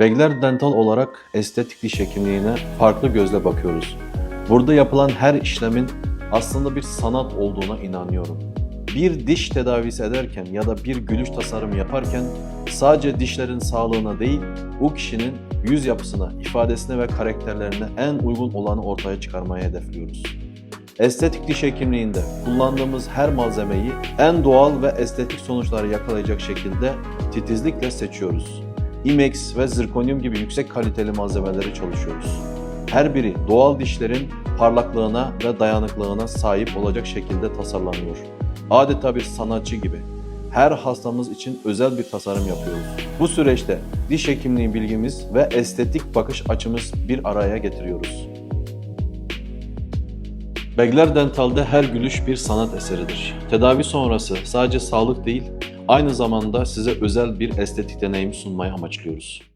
Begler Dental olarak estetik diş hekimliğine farklı gözle bakıyoruz. Burada yapılan her işlemin aslında bir sanat olduğuna inanıyorum. Bir diş tedavisi ederken ya da bir gülüş tasarım yaparken sadece dişlerin sağlığına değil, o kişinin yüz yapısına, ifadesine ve karakterlerine en uygun olanı ortaya çıkarmayı hedefliyoruz. Estetik diş hekimliğinde kullandığımız her malzemeyi en doğal ve estetik sonuçları yakalayacak şekilde titizlikle seçiyoruz. IMEX ve zirkonyum gibi yüksek kaliteli malzemeleri çalışıyoruz. Her biri doğal dişlerin parlaklığına ve dayanıklılığına sahip olacak şekilde tasarlanıyor. Adeta bir sanatçı gibi. Her hastamız için özel bir tasarım yapıyoruz. Bu süreçte diş hekimliği bilgimiz ve estetik bakış açımız bir araya getiriyoruz. Begler Dental'de her gülüş bir sanat eseridir. Tedavi sonrası sadece sağlık değil, aynı zamanda size özel bir estetik deneyimi sunmayı amaçlıyoruz.